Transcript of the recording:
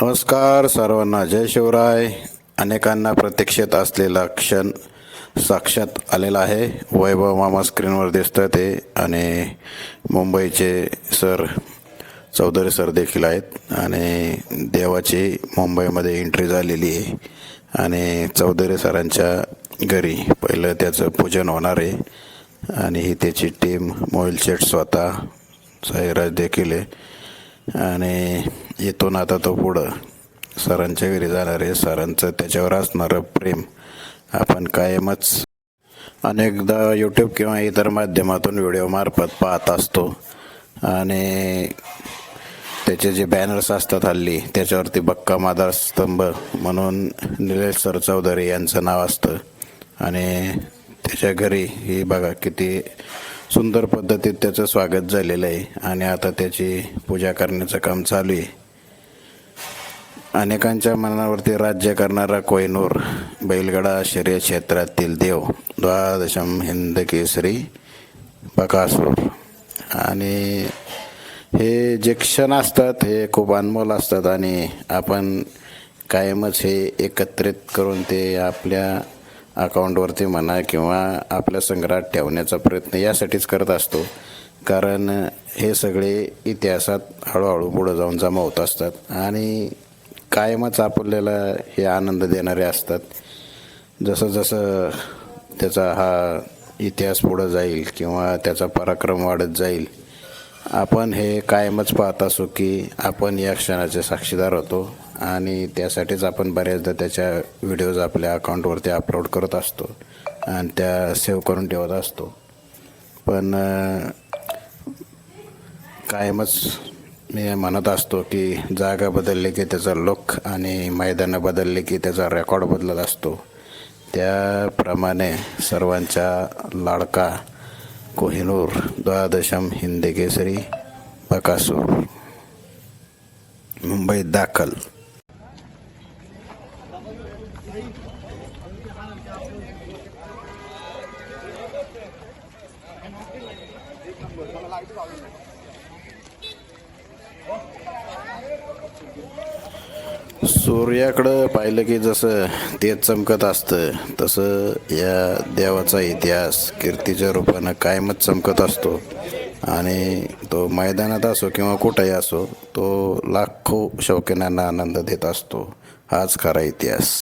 नमस्कार सर्वांना जय शिवराय. अनेकांना प्रतीक्षेत असलेला क्षण साक्षात आलेला आहे. वैभव मामा स्क्रीनवर दिसतं ते आणि मुंबईचे सर चौधरी सर देखील आहेत आणि देवाची मुंबईमध्ये एंट्री झालेली आहे आणि चौधरी सरांच्या घरी पहिलं त्याचं पूजन होणार आहे आणि ही त्याची टीम मोहिल शेठ स्वतः साईराज देखील आहे. आणि येतो ना आता तो पुढं. सरांच्या घरी जाणार आहे सरांचं त्याच्यावर असणारं प्रेम आपण कायमच अनेकदा यूट्यूब किंवा इतर माध्यमातून व्हिडिओमार्फत पाहत असतो. आणि त्याचे जे बॅनर्स असतात हल्ली त्याच्यावरती बक्का मादार स्तंभ म्हणून निलेश सर चौधरी यांचं नाव असतं. आणि त्याच्या घरी ही बघा किती सुंदर पद्धतीत त्याचं स्वागत झालेलं आहे. आणि आता त्याची पूजा करण्याचं काम चालू आहे. अनेकांच्या मनावरती राज्य करणारा कोयनूर बैलगडा शर्य क्षेत्रातील देव. द्वादशम हिंद केसरी बकासूर. आणि हे जे क्षण असतात हे खूप अनमोल असतात आणि आपण कायमच हे एकत्रित करून ते आपल्या अकाउंटवरती म्हणा किंवा आपल्या संग्रहात ठेवण्याचा प्रयत्न यासाठीच करत असतो. कारण हे सगळे इतिहासात हळूहळू पुढं जाऊन जमा होत असतात. आणि कायमच आपल्याला हे आनंद देणारे असतात. जसं जसं त्याचा हा इतिहास पुढं जाईल किंवा त्याचा पराक्रम वाढत जाईल आपण हे कायमच पाहत असू की आपण या क्षणाचे साक्षीदार होतो आणि त्यासाठीच आपण बऱ्याचदा त्याच्या व्हिडिओज आपल्या अकाउंटवरती अपलोड करत असतो आणि त्या सेव्ह करून ठेवत असतो. पण कायमच मी म्हणत असतो की जागा बदलली की त्याचा लुक आणि मैदानं बदलली की त्याचा रेकॉर्ड बदलत असतो. त्याप्रमाणे सर्वांच्या लाडका कोहिनूर द्वादशम हिंदी केसरी बकासूर. मुंबईत दाखल. सूर्याकडं पाहिलं की जसं तेज चमकत असतं तसं या देवाचा इतिहास कीर्तीच्या रूपानं कायमच चमकत असतो. आणि तो मैदानात असो किंवा कुठंही असो तो लाखो शौकीनांना आनंद देत असतो. हाच खरा इतिहास.